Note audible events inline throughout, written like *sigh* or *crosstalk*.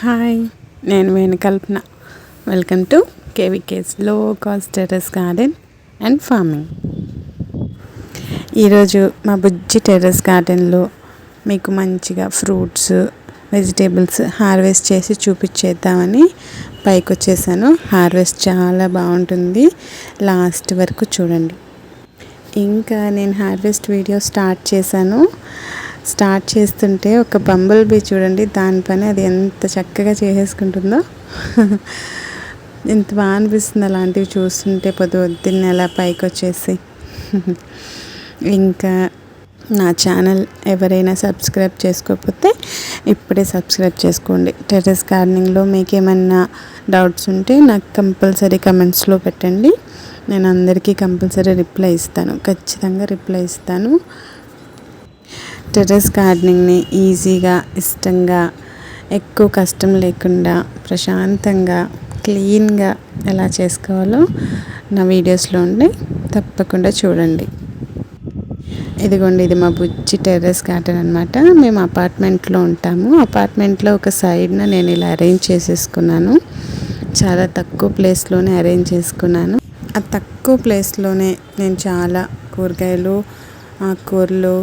Hi నేను Venukalpana. Welcome to కేవీకేస్లో cost terrace garden and farming ఈరోజు మా బుజ్జి టెర్రస్ గార్డెన్లో మీకు మంచిగా ఫ్రూట్స్ వెజిటేబుల్స్ హార్వెస్ట్ చేసి చూపించేద్దామని పైకి వచ్చేసాను హార్వెస్ట్ చాలా బాగుంటుంది. లాస్ట్ వరకు చూడండి. ఇంకా నేను హార్వెస్ట్ వీడియో స్టార్ట్ చేశాను. స్టార్ట్ చేస్తుంటే ఒక బంబుల్ బీ చూడండి దాని పని అది ఎంత చక్కగా చేసేసుకుంటుందో. *laughs* ఎంత బాగా అనిపిస్తుంది అలాంటివి చూస్తుంటే పొద్దు పొద్దున్న ఎలా పైకి వచ్చేసి *laughs* ఇంకా నా ఛానల్ ఎవరైనా సబ్స్క్రైబ్ చేసుకోకపోతే ఇప్పుడే సబ్స్క్రైబ్ చేసుకోండి. టెర్రస్ గార్డెనింగ్లో మీకు ఏమన్నా డౌట్స్ ఉంటే నాకు కంపల్సరీ కమెంట్స్లో పెట్టండి. నేను అందరికీ కంపల్సరీ రిప్లై ఇస్తాను. ఖచ్చితంగా రిప్లై ఇస్తాను. టెర్రస్ గార్డెనింగ్ని ఈజీగా ఇష్టంగా ఎక్కువ కష్టం లేకుండా ప్రశాంతంగా క్లీన్గా ఎలా చేసుకోవాలో నా వీడియోస్లో ఉండి తప్పకుండా చూడండి. ఇదిగోండి ఇది మా బుజ్జి టెర్రస్ గార్డెన్ అనమాట మేము అపార్ట్మెంట్లో ఉంటాము. అపార్ట్మెంట్లో ఒక సైడ్న నేను ఇలా అరేంజ్ చేసేసుకున్నాను. చాలా తక్కువ ప్లేస్లోనే అరేంజ్ చేసుకున్నాను. ఆ తక్కువ ప్లేస్లోనే నేను చాలా కూరగాయలు ఆకుకూరలు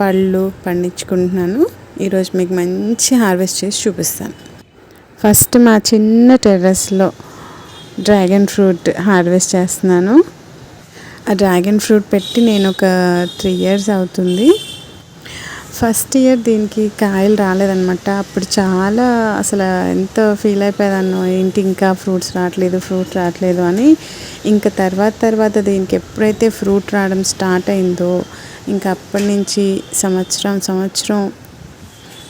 పళ్ళు పండించుకుంటున్నాను. ఈరోజు మీకు మంచి హార్వెస్ట్ చేసి చూపిస్తాను. ఫస్ట్ మా చిన్న టెర్రస్లో డ్రాగన్ ఫ్రూట్ హార్వెస్ట్ చేస్తున్నాను. ఆ డ్రాగన్ ఫ్రూట్ పెట్టి నేను ఒక త్రీ ఇయర్స్ అవుతుంది. ఫస్ట్ ఇయర్ దీనికి కాయలు రాలేదనమాట అప్పుడు చాలా అసలు ఎంత ఫీల్ అయిపోయేదాన్నో ఏంటి ఇంకా ఫ్రూట్స్ రావట్లేదు ఫ్రూట్ రావట్లేదు అని. ఇంకా తర్వాత తర్వాత దీనికి ఎప్పుడైతే ఫ్రూట్ రావడం స్టార్ట్ అయిందో ఇంకా అప్పటి నుంచి సంవత్సరం సంవత్సరం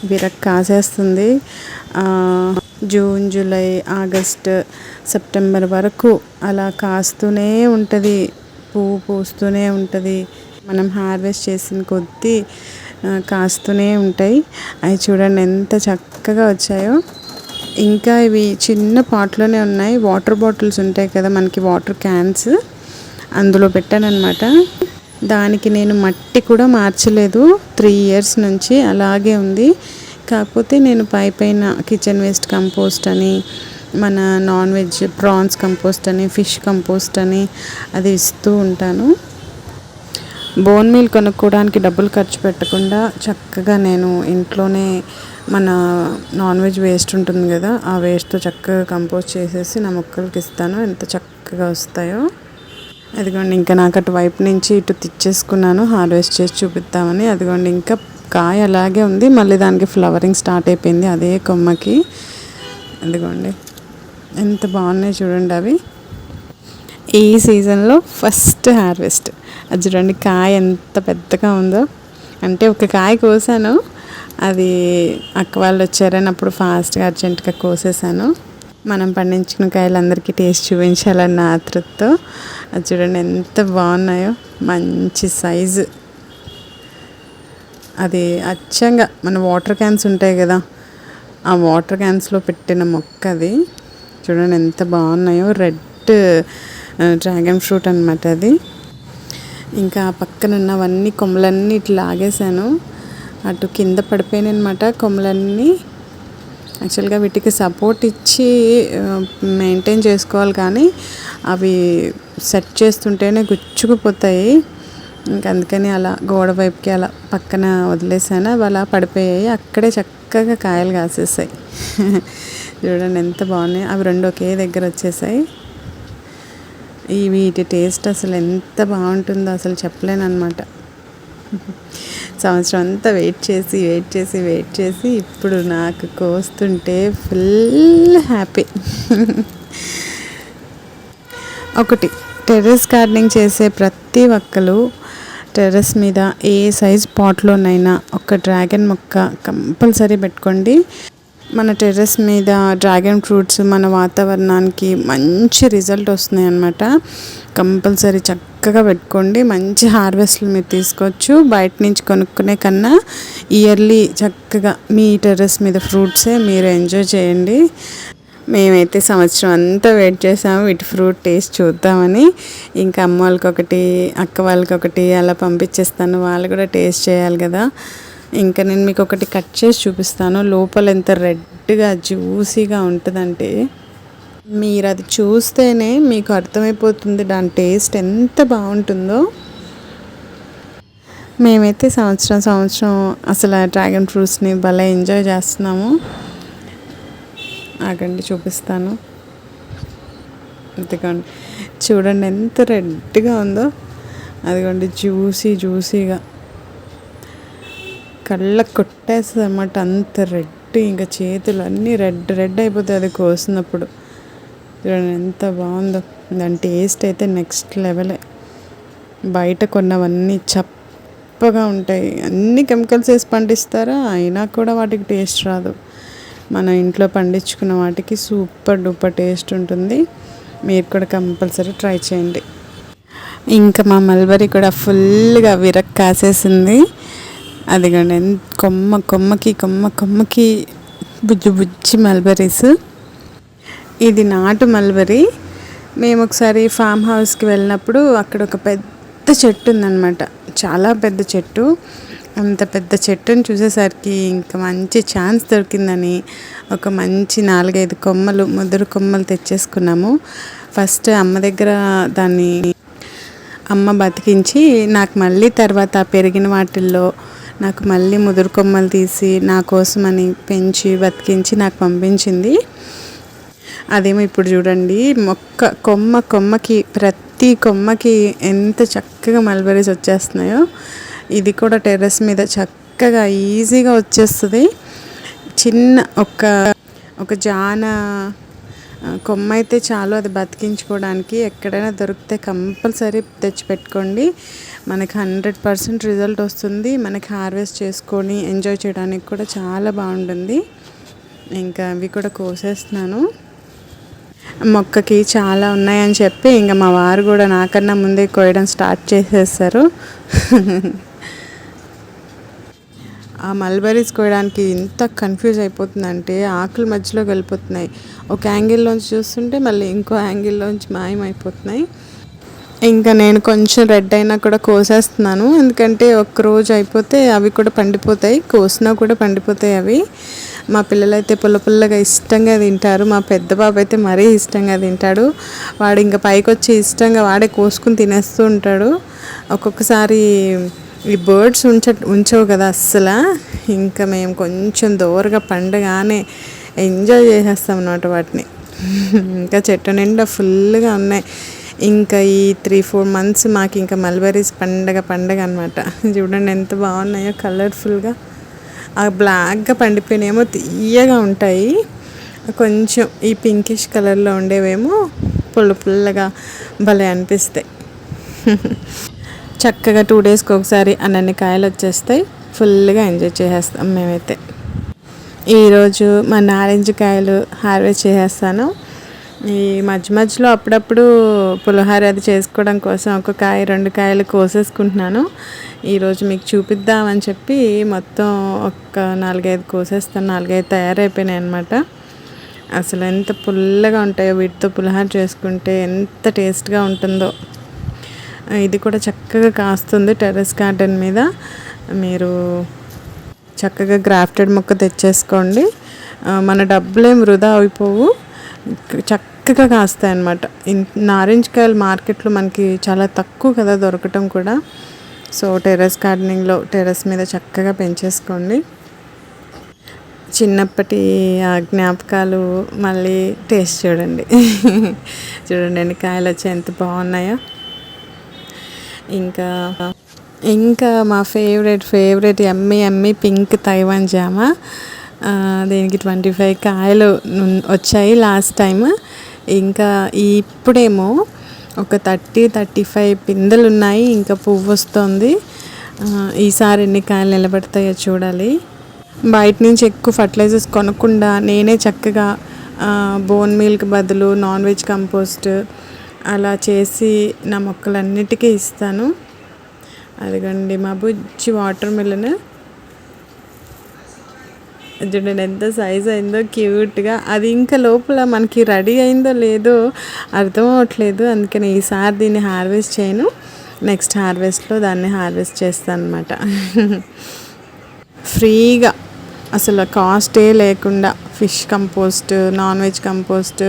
విరక్ కాసేస్తుంది. జూన్ జూలై ఆగస్ట్ సెప్టెంబర్ వరకు అలా కాస్తూనే ఉంటుంది. పువ్వు పూస్తూనే ఉంటుంది. మనం హార్వెస్ట్ చేసిన కొద్దీ కాస్తూనే ఉంటాయి. అవి చూడండి ఎంత చక్కగా వచ్చాయో. ఇంకా ఇవి చిన్న పాట్లోనే ఉన్నాయి. వాటర్ బాటిల్స్ ఉంటాయి కదా మనకి వాటర్ క్యాన్స్. అందులో పెట్టాను దానికి నేను మట్టి కూడా మార్చలేదు. త్రీ ఇయర్స్ నుంచి అలాగే ఉంది. కాకపోతే నేను పై పైన కిచెన్ వేస్ట్ కంపోస్ట్ అని మన నాన్ వెజ్ ప్రాన్స్ కంపోస్ట్ అని ఫిష్ కంపోస్ట్ అని అది ఇస్తూ ఉంటాను. బోన్ మీల్ కొనుక్కోవడానికి డబ్బులు ఖర్చు పెట్టకుండా చక్కగా నేను ఇంట్లోనే మన నాన్ వెజ్ వేస్ట్ ఉంటుంది కదా ఆ వేస్ట్తో చక్కగా కంపోజ్ చేసేసి నా మొక్కలకి ఇస్తాను. ఎంత చక్కగా వస్తాయో. అదిగోండి ఇంకా నాకు అటు వైపు నుంచి ఇటు తెచ్చేసుకున్నాను. హార్వెస్ట్ చేసి చూపిద్దామని. అదిగోండి ఇంకా కాయ అలాగే ఉంది. మళ్ళీ దానికి ఫ్లవరింగ్ స్టార్ట్ అయిపోయింది అదే కొమ్మకి. అదిగోండి ఎంత బాగున్నాయి చూడండి అవి. ఈ సీజన్లో ఫస్ట్ హార్వెస్ట్. అది చూడండి కాయ ఎంత పెద్దగా ఉందో. అంటే ఒక కాయ కోసాను. అది అక్క వాళ్ళు వచ్చారని అప్పుడు ఫాస్ట్గా అర్జెంటుగా కోసేసాను. మనం పండించిన కాయలు అందరికీ టేస్ట్ చూపించాలన్న ఆతృతతో. అది చూడండి ఎంత బాగున్నాయో. మంచి సైజు. అది అచ్చంగా మన వాటర్ క్యాన్స్ ఉంటాయి కదా. ఆ వాటర్ క్యాన్స్లో పెట్టిన మొక్క అది చూడండి ఎంత బాగున్నాయో. రెడ్ డ్రాగన్ ఫ్రూట్ అనమాట అది. ఇంకా పక్కన ఉన్నవన్నీ కొమ్మలన్నీ ఇట్లా లాగేశాను. అటు కింద పడిపోయినమాట అనమాట కొమ్మలన్నీ యాక్చువల్గా వీటికి సపోర్ట్ ఇచ్చి మెయింటైన్ చేసుకోవాలి కానీ అవి సెట్ చేస్తుంటేనే గుచ్చుకుపోతాయి. ఇంకా అందుకని అలా గోడ వైపుకి అలా పక్కన వదిలేసాను. అవి అలా పడిపోయాయి. అక్కడే చక్కగా కాయలు కాసేసాయి. *laughs* చూడండి ఎంత బాగున్నాయి. అవి రెండు ఒకే దగ్గర వచ్చేసాయి. ఈ వీటి టేస్ట్ అసలు ఎంత బాగుంటుందో అసలు చెప్పలేను అనమాట సంవత్సరం అంతా వెయిట్ చేసి వెయిట్ చేసి వెయిట్ చేసి ఇప్పుడు నాకు కోస్తుంటే ఫుల్ హ్యాపీ. ఒకటి టెర్రస్ గార్డెనింగ్ చేసే ప్రతి ఒక్కరు టెర్రస్ మీద ఏ సైజ్ పాట్లోనైనా ఒక డ్రాగన్ మొక్క కంపల్సరీ పెట్టుకోండి. మన టెర్రస్ మీద డ్రాగన్ ఫ్రూట్స్ మన వాతావరణానికి మంచి రిజల్ట్ వస్తున్నాయి అన్నమాట కంపల్సరీ చక్కగా పెట్టుకోండి. మంచి హార్వెస్ట్లు మీరు తీసుకోవచ్చు. బయట నుంచి కొనుక్కునే కన్నా ఇయర్లీ చక్కగా మీ టెర్రస్ మీద ఫ్రూట్సే మీరు ఎంజాయ్ చేయండి. మేమైతే సంవత్సరం అంతా వెయిట్ చేసాము. వీటి ఫ్రూట్ టేస్ట్ చూద్దామని. ఇంకా అమ్మ వాళ్ళకి ఒకటి అక్క వాళ్ళకి ఒకటి అలా పంపించేస్తాను. వాళ్ళు కూడా టేస్ట్ చేయాలి కదా. ఇంకా నేను మీకు ఒకటి కట్ చేసి చూపిస్తాను. లోపల ఎంత రెడ్గా జ్యూసీగా ఉంటుందంటే మీరు అది చూస్తేనే మీకు అర్థమైపోతుంది దాని టేస్ట్ ఎంత బాగుంటుందో. మేమైతే సంవత్సరం సంవత్సరం అసలు డ్రాగన్ ఫ్రూట్స్ని భలే ఎంజాయ్ చేస్తున్నాము. ఆగండి చూపిస్తాను. ఇదిగోండి. చూడండి ఎంత రెడ్గా ఉందో. అదిగోండి జ్యూసీ జ్యూసీగా. కళ్ళ కొట్టేస్తుంది అన్నమాట. అంత రెడ్ ఇంకా చేతులు అన్నీ రెడ్ రెడ్ అయిపోతాయి అది కోసినప్పుడు. చూడండి ఎంత బాగుందో. దాని టేస్ట్ అయితే నెక్స్ట్ లెవెలే. బయట కొన్నవన్నీ చప్పగా ఉంటాయి. అన్ని కెమికల్స్ వేసి పండిస్తారా? అయినా కూడా వాటికి టేస్ట్ రాదు. మన ఇంట్లో పండించుకున్న వాటికి సూపర్ డూపర్ టేస్ట్ ఉంటుంది. మీరు కూడా కంపల్సరీ ట్రై చేయండి. ఇంకా మా మల్బరీ కూడా ఫుల్గా విరక్ కాసేసింది అదిగోండి కొమ్మ కొమ్మకి కొమ్మ కొమ్మకి బుజ్జి బుజ్జి మల్బరీస్. ఇది నాటు మల్బరీ. మేము ఒకసారి ఫామ్ హౌస్కి వెళ్ళినప్పుడు అక్కడ ఒక పెద్ద చెట్టు ఉందన్నమాట. చాలా పెద్ద చెట్టు. అంత పెద్ద చెట్టుని చూసేసరికి ఇంకా మంచి ఛాన్స్ దొరికిందని ఒక మంచి నాలుగైదు కొమ్మలు ముదురు కొమ్మలు తెచ్చేసుకున్నాము. ఫస్ట్ అమ్మ దగ్గర దాన్ని అమ్మ బతికించి నాకు మళ్ళీ తర్వాత పెరిగిన వాటిల్లో నాకు మళ్ళీ ముదురు కొమ్మలు తీసి నా కోసమని పెంచి బతికించి నాకు పంపించింది. అదేమో ఇప్పుడు చూడండి. మొక్క కొమ్మ కొమ్మకి ప్రతి కొమ్మకి ఎంత చక్కగా మల్బరీస్ వచ్చేస్తున్నాయో. ఇది కూడా టెర్రస్ మీద చక్కగా ఈజీగా వచ్చేస్తుంది. చిన్న ఒక ఒక జాన కొమ్మ అయితే చాలు అది బతికించుకోవడానికి. ఎక్కడైనా దొరికితే కంపల్సరీ తెచ్చిపెట్టుకోండి. మనకి హండ్రెడ్ పర్సెంట్ రిజల్ట్ వస్తుంది. మనకి హార్వెస్ట్ చేసుకొని ఎంజాయ్ చేయడానికి కూడా చాలా బాగుంటుంది. ఇంకా అవి కూడా కోసేస్తున్నాను. మొక్కకి చాలా ఉన్నాయని చెప్పి ఇంకా మా వారు కూడా నాకన్నా ముందే కోయడం స్టార్ట్ చేసేస్తారు ఆ మల్బరీస్ కోయడానికి ఇంత కన్ఫ్యూజ్ అయిపోతుందంటే ఆకులు మధ్యలో వెళ్ళిపోతున్నాయి. ఒక యాంగిల్లోంచి చూస్తుంటే మళ్ళీ ఇంకో యాంగిల్లోంచి మాయమైపోతున్నాయి. ఇంకా నేను కొంచెం రెడ్ అయినా కూడా కోసేస్తున్నాను. ఎందుకంటే ఒక్క రోజు అయిపోతే అవి కూడా పండిపోతాయి. కోసినా కూడా పండిపోతాయి అవి. మా పిల్లలైతే పుల్ల పుల్లగా ఇష్టంగా తింటారు. మా పెద్ద బాబు అయితే మరీ ఇష్టంగా తింటాడు. వాడు ఇంకా పైకి వచ్చి ఇష్టంగా వాడే కోసుకుని తినేస్తూ ఉంటాడు. ఒక్కొక్కసారి ఈ బర్డ్స్ ఉంచ ఉంచవు కదా అస్సలు. ఇంకా మేము కొంచెం దూరగా పండగానే ఎంజాయ్ చేసేస్తాం అన్నమాట వాటిని. ఇంకా చెట్టు నిండా ఫుల్గా ఉన్నాయి. ఇంకా ఈ త్రీ ఫోర్ మంత్స్ మాకు ఇంకా మల్బరీస్ పండగ పండగ అనమాట చూడండి ఎంత బాగున్నాయో కలర్ఫుల్గా ఆ బ్లాక్గా పండిపోయినేమో తీయగా ఉంటాయి. కొంచెం ఈ పింకిష్ కలర్లో ఉండేవేమో పుల్ల పుల్లగా భలే అనిపిస్తాయి. చక్కగా టూ డేస్కి ఒకసారి అన్నన్ని కాయలు వచ్చేస్తాయి. ఫుల్గా ఎంజాయ్ చేసేస్తాం మేమైతే. ఈరోజు మా నారింజ కాయలు హార్వెస్ట్ చేసేస్తాను. ఈ మధ్య మధ్యలో అప్పుడప్పుడు పులిహోర అది చేసుకోవడం కోసం ఒక కాయ రెండు కాయలు కోసేసుకుంటున్నాను. ఈరోజు మీకు చూపిద్దామని చెప్పి మొత్తం ఒక నాలుగైదు కోసేస్తాను. నాలుగైదు తయారైపోయినాయి అనమాట అసలు ఎంత పుల్లగా ఉంటాయో వీటితో పులిహోర చేసుకుంటే ఎంత టేస్ట్గా ఉంటుందో. ఇది కూడా చక్కగా కాస్తుంది టెర్రస్ గార్డెన్ మీద. మీరు చక్కగా గ్రాఫ్టెడ్ మొక్క తెచ్చేసుకోండి. మన డబ్బులేం వృధా అయిపోవు. చక్క చక్కగా కాస్తాయి అన్నమాట. నారింజ కాయలు మార్కెట్లో మనకి చాలా తక్కువ కదా దొరకటం కూడా. సో టెర్రస్ గార్డెనింగ్లో టెర్రస్ మీద చక్కగా పెంచేసుకోండి. చిన్నప్పటి ఆ జ్ఞాపకాలు మళ్ళీ టేస్ట్ చూడండి. *laughs* చూడండి ఎన్ని కాయలు వచ్చి ఎంత బాగున్నాయో. ఇంకా ఇంకా మా ఫేవరెట్ ఫేవరెట్ ఎమ్మి ఎమ్మి పింక్ తైవాన్ జామా. దీనికి ట్వంటీ ఫైవ్ కాయలు వచ్చాయి లాస్ట్ టైం ఇంకా ఇప్పుడేమో ఒక థర్టీ థర్టీ ఫైవ్ పిందెలు ఉన్నాయి ఇంకా పువ్వు వస్తుంది ఈసారి ఎన్ని కాయలు నిలబడతాయో చూడాలి. బయట నుంచి ఎక్కువ ఫర్టిలైజర్స్ కొనకుండా నేనే చక్కగా బోన్ మిల్క్ బదులు నాన్ వెజ్ కంపోస్ట్ అలా చేసి నా మొక్కలన్నిటికీ ఇస్తాను. అదిగండి మా బుజ్జి వాటర్ మిలన్ చూడండి ఎంత సైజ్ అయిందో క్యూట్గా అది ఇంకా లోపల మనకి రెడీ అయిందో లేదో అర్థం అవ్వట్లేదు. అందుకని ఈసారి దీన్ని హార్వెస్ట్ చేయను. నెక్స్ట్ హార్వెస్ట్లో దాన్ని హార్వెస్ట్ చేస్తాను అనమాట ఫ్రీగా అసలు కాస్టే లేకుండా fish compost non veg compost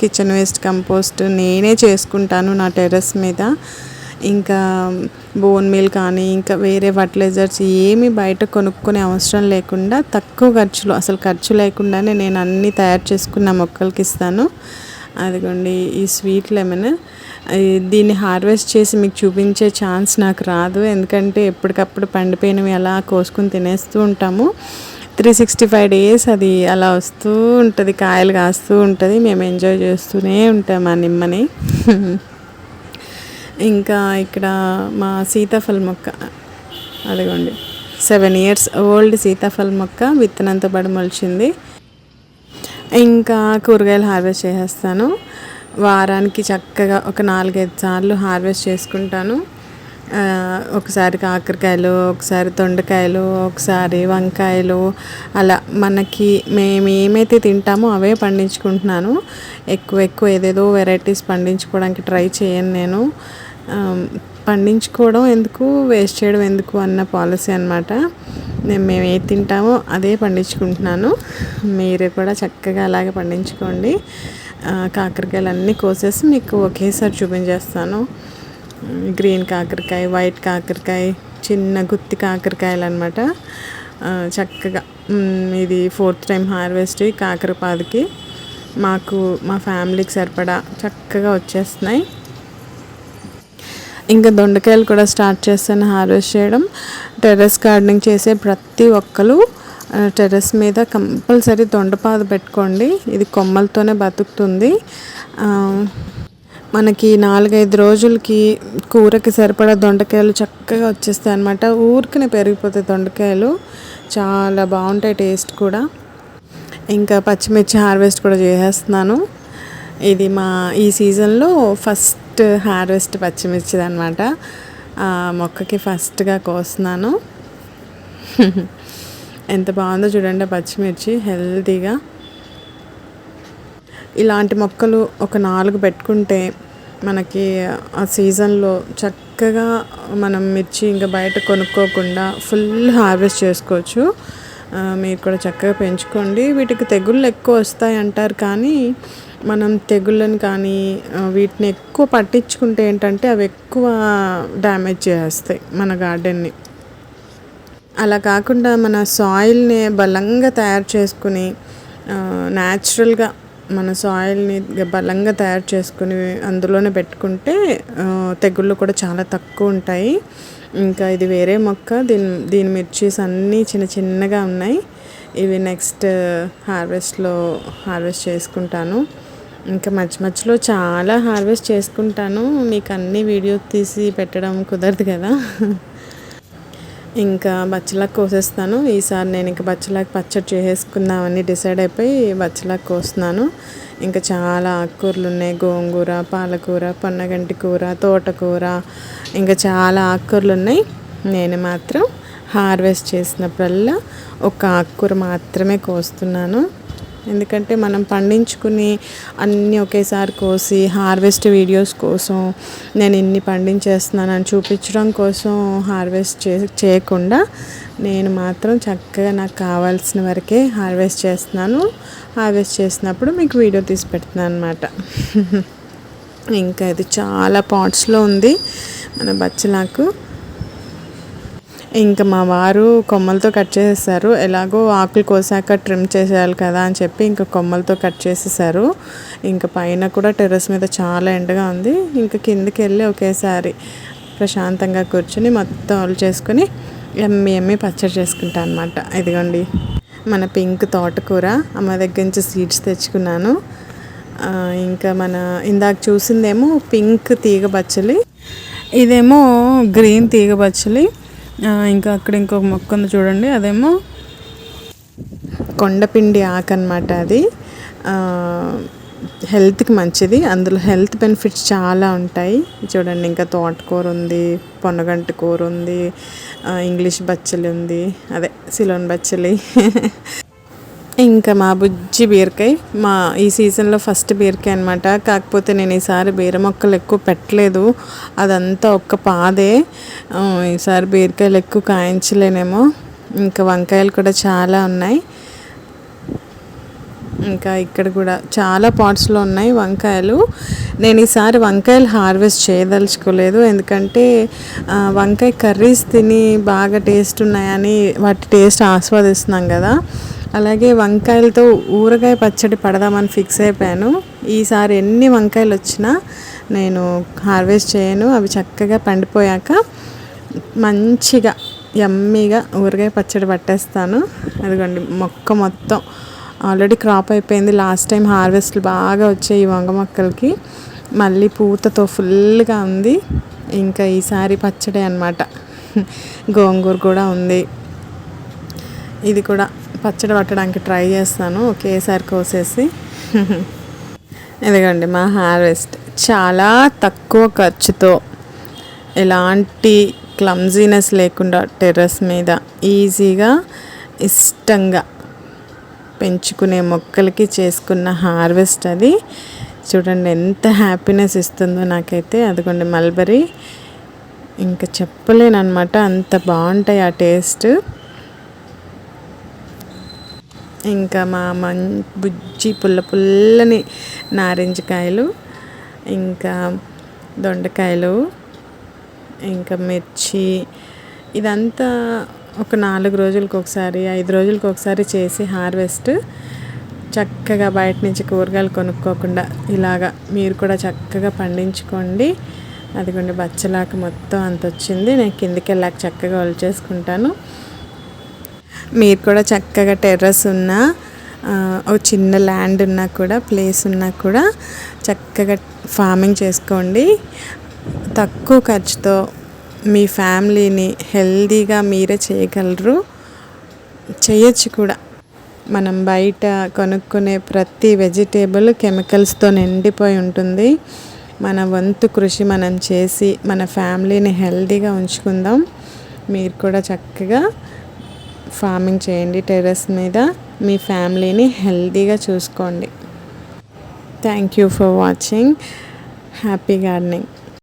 kitchen waste compost నేనే చేసుకుంటాను నా టెర్రస్ మీద. ఇంకా బోన్ మీల్ కానీ ఇంకా వేరే ఫర్టిలైజర్స్ ఏమి బయట కొనుక్కునే అవసరం లేకుండా తక్కువ ఖర్చులో అసలు ఖర్చు లేకుండానే నేను అన్నీ తయారు చేసుకున్న మొక్కలకి ఇస్తాను. అదిగోండి ఈ స్వీట్ లెమన్ దీన్ని హార్వెస్ట్ చేసి మీకు చూపించే ఛాన్స్ నాకు రాదు. ఎందుకంటే ఎప్పటికప్పుడు పండిపోయినవి అలా కోసుకుని తినేస్తూ ఉంటాము. త్రీ సిక్స్టీ ఫైవ్ డేస్ అది అలా వస్తూ ఉంటుంది కాయలు కాస్తూ ఉంటుంది. మేము ఎంజాయ్ చేస్తూనే ఉంటాం ఆ నిమ్మని. *laughs* ఇంకా ఇక్కడ మా సీతాఫల మొక్క అదిగోండి. సెవెన్ ఇయర్స్ ఓల్డ్ సీతాఫల మొక్క విత్తనంతో పడి మొలిచింది. ఇంకా కూరగాయలు హార్వెస్ట్ చేసేస్తాను. వారానికి చక్కగా ఒక నాలుగైదు సార్లు హార్వెస్ట్ చేసుకుంటాను. ఒకసారి కాకరకాయలు ఒకసారి దొండకాయలు ఒకసారి వంకాయలు అలా మనకి మేము ఏమైతే తింటామో అవే పండించుకుంటున్నాను. ఎక్కువ ఎక్కువ ఏదేదో వెరైటీస్ పండించుకోవడానికి ట్రై చేయను నేను. పండించుకోవడం ఎందుకు వేస్ట్ చేయడం ఎందుకు అన్న పాలసీ అనమాట నేను మేము ఏది తింటామో అదే పండించుకుంటున్నాను. మీరు కూడా చక్కగా అలాగే పండించుకోండి. కాకరకాయలు అన్నీ కోసేసి మీకు ఒకేసారి చూపించేస్తాను. గ్రీన్ కాకరకాయ వైట్ కాకరకాయ చిన్న గుత్తి కాకరకాయలు అనమాట చక్కగా ఇది ఫోర్త్ టైం హార్వెస్ట్ కాకరపాదికి. మాకు మా ఫ్యామిలీకి సరిపడా చక్కగా వచ్చేస్తున్నాయి. ఇంకా దొండకాయలు కూడా స్టార్ట్ చేస్తాను హార్వెస్ట్ చేయడం. టెర్రస్ గార్డెనింగ్ చేసే ప్రతి ఒక్కరు టెర్రస్ మీద కంపల్సరీ దొండపాదు పెట్టుకోండి. ఇది కొమ్మలతోనే బతుకుతుంది. మనకి నాలుగైదు రోజులకి కూరకి సరిపడా దొండకాయలు చక్కగా వచ్చేస్తాయి అనమాట ఊరికనే పెరిగిపోతాయి దొండకాయలు. చాలా బాగుంటాయి టేస్ట్ కూడా. ఇంకా పచ్చిమిర్చి హార్వెస్ట్ కూడా చేసేస్తున్నాను. ఇది మా ఈ సీజన్లో ఫస్ట్ ఫస్ట్ హార్వెస్ట్ పచ్చిమిర్చిది అనమాట మొక్కకి ఫస్ట్గా కోస్తున్నాను. ఎంత బాగుందో చూడండి పచ్చిమిర్చి హెల్తీగా. ఇలాంటి మొక్కలు ఒక నాలుగు పెట్టుకుంటే మనకి ఆ సీజన్లో చక్కగా మనం మిర్చి ఇంకా బయట కొనుక్కోకుండా ఫుల్ హార్వెస్ట్ చేసుకోవచ్చు. మీరు కూడా చక్కగా పెంచుకోండి. వీటికి తెగుళ్ళు ఎక్కువ వస్తాయి అంటారు కానీ మనం తెగుళ్ళని కానీ వీటిని ఎక్కువ పట్టించుకుంటే ఏంటంటే అవి ఎక్కువ డ్యామేజ్ చేస్తాయి మన గార్డెన్ని. అలా కాకుండా మన సాయిల్ని బలంగా తయారు చేసుకుని న్యాచురల్గా మన సాయిల్ని బలంగా తయారు చేసుకుని అందులోనే పెట్టుకుంటే తెగుళ్ళు కూడా చాలా తక్కువ ఉంటాయి. ఇంకా ఇది వేరే మొక్క దీని దీని మిర్చీస్ అన్నీ చిన్న చిన్నగా ఉన్నాయి. ఇవి నెక్స్ట్ హార్వెస్ట్లో హార్వెస్ట్ చేసుకుంటాను. ఇంకా మధ్య మధ్యలో చాలా హార్వెస్ట్ చేసుకుంటాను. మీకు అన్ని వీడియో తీసి పెట్టడం కుదరదు కదా. ఇంకా బచ్చలాకు కోసేస్తాను. ఈసారి నేను ఇంకా బచ్చలాకు పచ్చడి చేసేసుకుందామని డిసైడ్ అయిపోయి బచ్చలాకు కోస్తున్నాను. ఇంకా చాలా ఆకుకూరలు ఉన్నాయి. గోంగూర పాలకూర పొన్నగంటి కూర తోటకూర ఇంకా చాలా ఆకుకూరలు ఉన్నాయి. నేను మాత్రం హార్వెస్ట్ చేసినప్పుడల్లా ఒక ఆకుకూర మాత్రమే కోస్తున్నాను. ఎందుకంటే మనం పండించుకుని అన్నీ ఒకేసారి కోసి హార్వెస్ట్ వీడియోస్ కోసం నేను ఇన్ని పండించేస్తున్నానని చూపించడం కోసం హార్వెస్ట్ చే చేయకుండా నేను మాత్రం చక్కగా నాకు కావాల్సిన వరకే హార్వెస్ట్ చేస్తున్నాను. హార్వెస్ట్ చేసినప్పుడు మీకు వీడియో తీసి పెడుతున్నాను అనమాట *laughs* ఇంకా ఇది చాలా పాట్స్లో ఉంది. మన బచ్చలాకు. ఇంకా మా వారు కొమ్మలతో కట్ చేసేసారు. ఎలాగో ఆకులు కోసాక ట్రిమ్ చేసేయాలి కదా అని చెప్పి ఇంకా కొమ్మలతో కట్ చేసేసారు. ఇంకా పైన కూడా టెర్రస్ మీద చాలా ఎండగా ఉంది. ఇంకా కిందకి వెళ్ళి ఒకేసారి ప్రశాంతంగా కూర్చొని మొత్తం ఒళ్ళు చేసుకొని ఎమ్మి ఎమ్మి పచ్చడి చేసుకుంటా అనమాట ఇదిగోండి మన పింక్ తోటకూర. అమ్మ దగ్గర నుంచి సీడ్స్ తెచ్చుకున్నాను. ఇంకా మన ఇందాక చూసిందేమో పింక్ తీగ బచ్చలి ఇదేమో గ్రీన్ తీగ బచ్చలి ఇంకా అక్కడ ఇంకొక మొక్క ఉంది చూడండి అదేమో కొండపిండి ఆకు అనమాట అది. హెల్త్కి మంచిది అందులో హెల్త్ బెనిఫిట్స్ చాలా ఉంటాయి. చూడండి ఇంకా తోటకూర ఉంది పొన్నగంటి కూర ఉంది ఇంగ్లీష్ బచ్చలి ఉంది అదే సిలోన్ బచ్చలి. *laughs* ఇంకా మా బుజ్జి బీరకాయ మా ఈ సీజన్లో ఫస్ట్ బీరకాయ అనమాట కాకపోతే నేను ఈసారి బీర మొక్కలు ఎక్కువ పెట్టలేదు. అదంతా ఒక్క పాదే. ఈసారి బీరకాయలు ఎక్కువ కాయించలేనేమో. ఇంకా వంకాయలు కూడా చాలా ఉన్నాయి. ఇంకా ఇక్కడ కూడా చాలా పాట్స్లో ఉన్నాయి వంకాయలు. నేను ఈసారి వంకాయలు హార్వెస్ట్ చేయదలుచుకోలేదు. ఎందుకంటే వంకాయ కర్రీస్ తిని బాగా టేస్ట్ ఉన్నాయని వాటి టేస్ట్ ఆస్వాదిస్తున్నాం కదా. అలాగే వంకాయలతో ఊరగాయ పచ్చడి పడదామని ఫిక్స్ అయిపోయాను. ఈసారి ఎన్ని వంకాయలు వచ్చినా నేను హార్వెస్ట్ చేయను. అవి చక్కగా పండిపోయాక మంచిగా యమ్మీగా ఊరగాయ పచ్చడి పట్టేస్తాను. అదిగోండి మొక్క మొత్తం ఆల్రెడీ క్రాప్ అయిపోయింది. లాస్ట్ టైం హార్వెస్ట్లు బాగా వచ్చాయి ఈ వంగ మొక్కలకి. మళ్ళీ పూతతో ఫుల్గా ఉంది. ఇంకా ఈసారి పచ్చడి అనమాట *laughs* గోంగూర కూడా ఉంది. ఇది కూడా పచ్చడి పట్టడానికి ట్రై చేస్తాను ఒకేసారి కోసేసి. ఇదిగోండి మా హార్వెస్ట్ చాలా తక్కువ ఖర్చుతో ఎలాంటి క్లమ్జీనెస్ లేకుండా టెర్రస్ మీద ఈజీగా ఇష్టంగా పెంచుకునే మొక్కలకి చేసుకున్న హార్వెస్ట్ అది. చూడండి ఎంత హ్యాపీనెస్ ఇస్తుందో నాకైతే. అదిగోండి మల్బరీ. ఇంకా చెప్పలేనమాట అంత బాగుంటాయి ఆ టేస్ట్. ఇంకా మా మం బుజ్జి పుల్ల పుల్లని నారింజకాయలు ఇంకా దొండకాయలు ఇంకా మిర్చి. ఇదంతా ఒక నాలుగు రోజులకు ఒకసారి ఐదు రోజులకు ఒకసారి చేసి హార్వెస్ట్. చక్కగా బయట నుంచి కూరగాయలు కొనుక్కోకుండా ఇలాగా మీరు కూడా చక్కగా పండించుకోండి. అదిగోండి బచ్చలాక మొత్తం అంత వచ్చింది. నేను కిందికి వెళ్ళాక చక్కగా ఒలిచేసుకుంటాను. మీరు కూడా చక్కగా టెర్రస్ ఉన్న ఒక చిన్న ల్యాండ్ ఉన్నా కూడా ప్లేస్ ఉన్నా కూడా చక్కగా ఫార్మింగ్ చేసుకోండి. తక్కువ ఖర్చుతో మీ ఫ్యామిలీని హెల్దీగా మీరే చేయగలరు. చేయొచ్చు కూడా. మనం బయట కొనుక్కునే ప్రతి వెజిటేబుల్ కెమికల్స్తో నిండిపోయి ఉంటుంది. మన వంతు కృషి మనం చేసి మన ఫ్యామిలీని హెల్దీగా ఉంచుకుందాం. మీరు కూడా చక్కగా ఫార్మింగ్ చేయండి టెర్రస్ మీద. మీ ఫ్యామిలీని హెల్తీగా చూసుకోండి. Thank you for watching happy gardening